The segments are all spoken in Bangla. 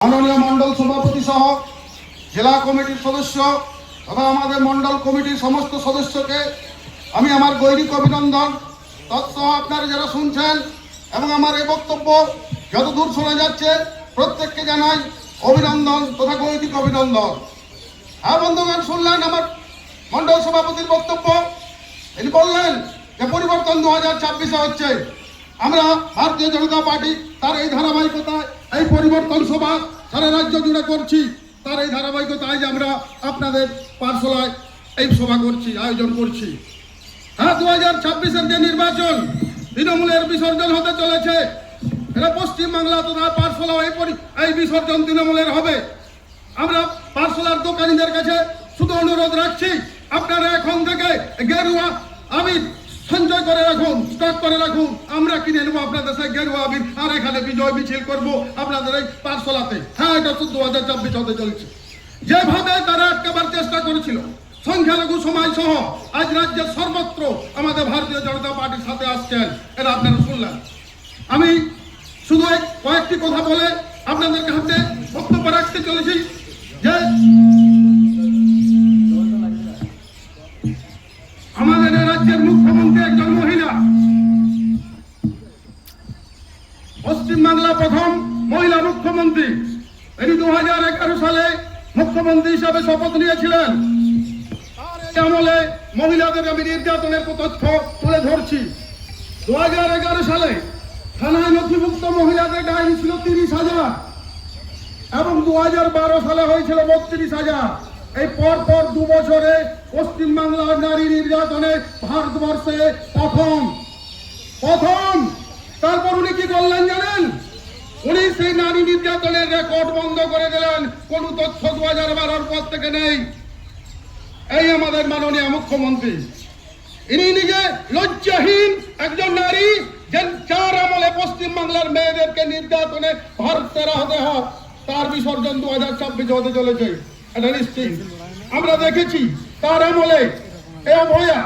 মাননীয় মণ্ডল সভাপতি সহ জেলা কমিটির সদস্য তথা আমাদের মণ্ডল কমিটির সমস্ত সদস্যকে আমি আমার গৈরিক অভিনন্দন। তৎসহ আপনারা যারা শুনছেন এবং আমার এই বক্তব্য যতদূর শোনা যাচ্ছে, প্রত্যেককে জানাই অভিনন্দন তথা গৈরিক অভিনন্দন। হ্যাঁ বন্ধুগণ, শুনলেন আমার মণ্ডল সভাপতির বক্তব্য? তিনি বললেন যে পরিবর্তন দু হাজার ছাব্বিশে হচ্ছে। আমরা ভারতীয় জনতা পার্টি তার এই ধারাবাহিকতায় এই পরিবর্তন সভা সারা রাজ্য জুড়ে করছি। তার এই ধারাবাহিকতায় আজ আমরা আপনাদের পার্সলায় এই সভা করছি, আয়োজন করছি। হ্যাঁ দু হাজার ছাব্বিশের যে নির্বাচন, তৃণমূলের বিসর্জন হতে চলেছে। এটা পশ্চিমবাংলা তথা পার্সলা এই এই বিসর্জন তৃণমূলের হবে। আমরা পার্সলার দোকানিদের কাছে শুধু অনুরোধ রাখছি, আপনারা এখন থেকে গেরুয়া আবির সঞ্চয় করে রাখুন স্টক করে রাখুন। আমরা কিনে নেব আপনাদের সেই গেরুয়া আবির, আর এখানে বিজয় মিছিল করব আপনাদের এই পার্সলাতে। হ্যাঁ এটা তো দু হাজার চব্বিশ হতে চলছে। যেভাবে তারা আটকাবার চেষ্টা করেছিল, সংখ্যালঘু সমাজ সহ, আজ রাজ্যের সর্বত্র আমাদের ভারতীয় জনতা পার্টির সাথে আসছেন। এটা আপনারা শুনলেন। আমি শুধু কয়েকটি কথা বলে আপনাদের হাতে বক্তব্য রাখতে চলেছি যে মুখ্যমন্ত্রী একজন মহিলা। পশ্চিমবাংলা প্রথম মহিলা মুখ্যমন্ত্রী। তিনি দু হাজার এগারো সালে মুখ্যমন্ত্রী হিসাবে শপথ নিয়েছিলেন। আমলে মহিলাদের আমি নির্যাতনের তথ্য তুলে ধরছি। দু সালে থানায় নথিভুক্ত মহিলাদের ডাইনি ছিল তিরিশ হাজার এবং দু সালে হয়েছিল বত্রিশ হাজার। এই পর পর দু বছরে পশ্চিমবাংলার নারী নির্যাতনে ভারতবর্ষে প্রথম প্রথম। তারপর উনি কি করলেন জানেন? উনি সেই নারী নির্যাতনের রেকর্ড বন্ধ করে দিলেন, কোন তথ্য দু হাজার বারোর পর থেকে নেই। এই আমাদের মাননীয় মুখ্যমন্ত্রী। ইনি নিজে লজ্জাহীন একজন নারী, যে যার আমলে পশ্চিম বাংলার মেয়েদেরকে নির্যাতনে ভারতের হতে হয়। তার বিসর্জন দু হাজার ছাব্বিশে হতে চলেছে। আমরা দেখেছি তার আমলে এ অভয়া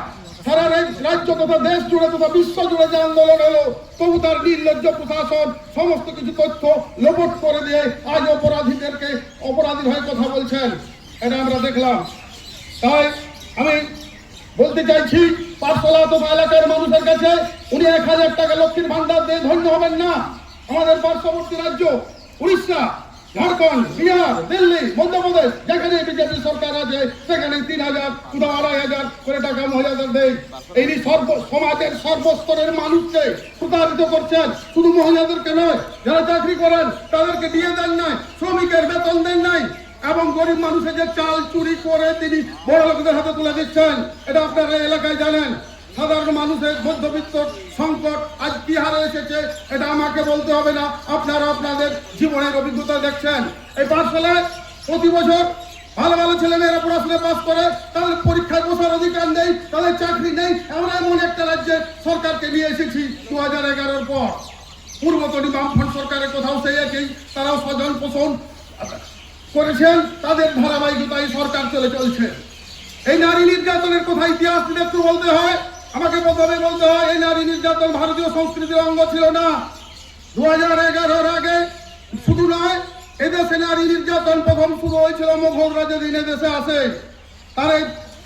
সারা রাজ্য তথা দেশ জুড়ে তথা বিশ্ব জুড়ে যে আন্দোলন হলো, তবু তার নির্লজ্জ প্রশাসন সমস্ত কিছু তথ্য লোপট করে দিয়ে আজ অপরাধীদেরকে অপরাধীর হয়ে কথা বলছেন। এটা আমরা দেখলাম। তাই আমি বলতে চাইছি পাঁচতলা তথা এলাকার মানুষের কাছে উনি এক হাজার টাকা লক্ষ্মীর ভান্ডার দিয়ে ধন্য হবেন না। আমাদের পার্শ্ববর্তী রাজ্য উড়িষ্যা ঝাড়খণ্ড, বিহার, দিল্লি, মধ্যপ্রদেশ যেখানে বিজেপি সরকার আছে সেখানে তিন হাজার আড়াই হাজার করে টাকা মহিলাদের দেয় এই সর্ব, সমাজের সর্বস্তরের মানুষকে প্রতারিত করছেন, শুধু মহিলাদেরকে নয়, যারা চাকরি করেন, তাদেরকে দিয়ে দেন নাই, শ্রমিকের বেতন দেন নাই, এবং গরিব মানুষের যে চাল চুরি করে তিনি বড় লোকদের হাতে তুলে দিচ্ছেন, এটা আপনারা এলাকায় জানেন। সাধারণ মানুষের মধ্যবিত্ত আমাকে বলতে হবে না, আপনারা আপনাদের জীবনের অভিজ্ঞতা দেখছেন। এই পাঠশালায় প্রতি বছর ভালো ভালো ছেলেমেয়েরা পড়াশোনা পাস করে, তাদের পরীক্ষায় বসার অধিকার নেই, তাদের চাকরি নেই। আমরা এমন একটা রাজ্যে সরকারকে নিয়ে এসেছি দু হাজার এগারোর পর। পূর্বতনী বামফ্রন্ট সরকারের কোথাও সেই একই, তারাও স্বজন পোষণ করেছেন, তাদের ধারাবাহিকতায় সরকার চলে চলছে। এই নারী নির্যাতনের কথা ইতিহাস একটু বলতে হয়, আমাকে প্রথমে বলতে হয়, এই নারী নির্যাতন ভারতীয় সংস্কৃতির অঙ্গ ছিল না। দু হাজার এগারোর আগে শুধু নয়, এদেশে নারী নির্যাতন প্রথম শুরু হয়েছিল মোঘল রাজাদিন এদেশে আসে। তারা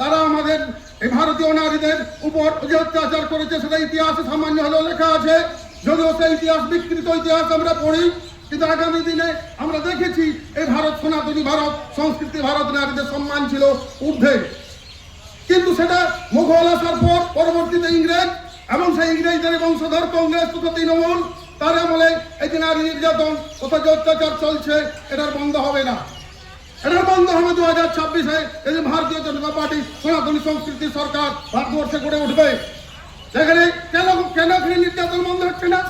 তারা আমাদের এই ভারতীয় নারীদের উপর যে অত্যাচার করেছে, সেটা ইতিহাসে সামান্য হলেও লেখা আছে। যদিও সেই ইতিহাস, বিকৃত ইতিহাস আমরা পড়ি, কিন্তু আগামী দিনে আমরা দেখেছি, এই ভারত সনাতনী ভারত, সংস্কৃতি ভারত নারীদের সম্মান ছিল ঊর্ধ্বে। কিন্তু সেটা মুঘল আসার পর পরবর্তীতে ইংরেজ এবং সেই ইংরেজদের বংশধর কংগ্রেস তথা তৃণমূল তার আমলে এই যে নারী নির্যাতন তথা যে অত্যাচার চলছে, এটার বন্ধ হবে না। এটার বন্ধ হবে দু হাজার ছাব্বিশে। এই যে ভারতীয় জনতা পার্টি, সনাতনী সংস্কৃতি সরকার ভারতবর্ষে গড়ে উঠবে। সেখানে কেন কেন নির্যাতন বন্ধ হচ্ছে না?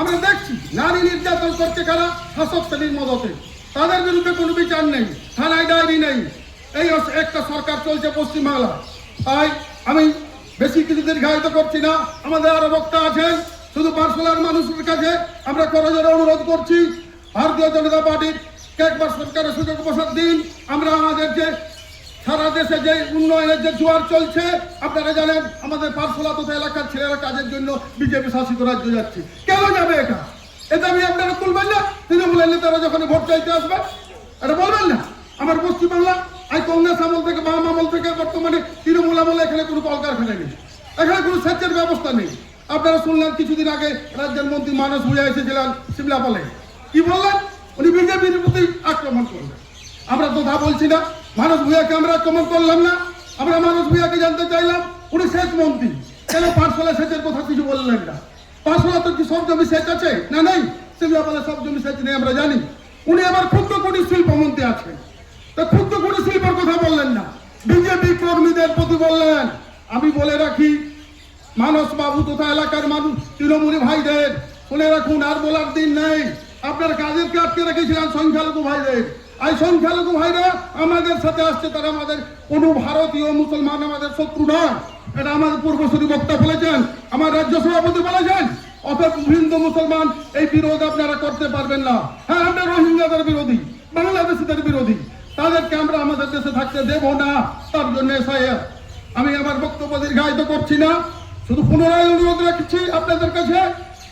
আমরা দেখছি নারী নির্যাতন করছে কারা? শাসক শ্রেণির মদতে। তাদের বিরুদ্ধে কোনো বিচার নেই, থানায় ডায়েরি নেই। এই একটা সরকার চলছে পশ্চিমবাংলা তাই আমি বেশি কিছু দীর্ঘায়িত করছি না। আমাদের আরও বক্তা আছেন। শুধু পার্সোনাল মানুষের কাছে আমরা করজোরে অনুরোধ করছি, ভারতীয় জনতা পার্টির একবার সরকারের সুযোগ বসার দিন আমরা আমাদের যে সারা দেশে যে উন্নয়নের যে জোয়ার চলছে, আপনারা জানেন আমাদের পার্সোলা তথা এলাকার ছেলেরা কাজের জন্য বিজেপি শাসিত রাজ্য যাচ্ছে। কেন যাবে এটা? এ দাবি আপনারা তুলবেন না? তৃণমূলের নেতারা যখন ভোট চাইতে আসবে, এটা বলবেন না? আমার পশ্চিমবাংলা আই কংগ্রেস আমল থেকে, বাম আমল থেকে বর্তমানে তৃণমূল আমলে এখানে কোনো কলকারখানা নেই। এখানে কোনো সেচের ব্যবস্থা নেই। আপনারা শুনলেন কিছুদিন আগে রাজ্যের মন্ত্রী মানস ভুঁইয়া এসেছিলেন সিমলাপালে কি বললেন? উনি বিজেপির প্রতি আক্রমণ করলেন। আমরা তো বলছি না। মানস ভুঁইয়াকে আমরা আক্রমণ করলাম না। আমরা মানস ভুঁইয়াকে জানতে চাইলাম, উনি সেচ মন্ত্রী। কেন পাঁচশোলা সেচের কথা কিছু বললেন না? পাঁচশোলা তো কি সব জমি সেচ আছে না নেই? সিমলাপালে সব জমি সেচ নেই, আমরা জানি। উনি আবার ক্ষুদ্র কুটির শিল্পমন্ত্রী আছেন। তা ক্ষুদ্র কুটির শিল্পের কথা বললেন না। বিজেপি কর্মীদের প্রতি বললেন। আমি বলে রাখি মানস বাবু তথা এলাকার মানুষ, তৃণমূলী ভাইদের, শুনে রাখুন, আর বলার দিন নেই। আপনার কাজেরকে আটকে রেখেছিলেন সংখ্যালঘু ভাইদের। এই সংখ্যালঘু ভাইরা আমাদের সাথে আসছে, তারা আমাদের কোনো ভারতীয় মুসলমান, আমাদের শত্রু নয় এটা আমাদের পূর্বসূরি বক্তা বলেছেন, আমার রাজ্য সভাপতি বলেছেন, অতএব হিন্দু, মুসলমান, এই বিরোধ আপনারা করতে পারবেন না। হ্যাঁ আমরা রোহিঙ্গাদের বিরোধী, বাংলাদেশিদের বিরোধী। তাদেরকে আমরা আমাদের দেশে থাকতে দেব না, তার জন্য আমি আমার বক্তব্য দীর্ঘায়িত করছি না। শুধু পুনরায় অনুরোধ রাখছি আপনাদের কাছে।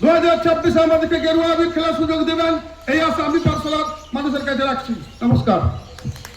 দু হাজার ছাব্বিশে আমাদেরকে গেরুয়া খেলার সুযোগ দেবেন। এই আশা আমি পার্সোনাল মানুষের কাছে রাখছি। নমস্কার।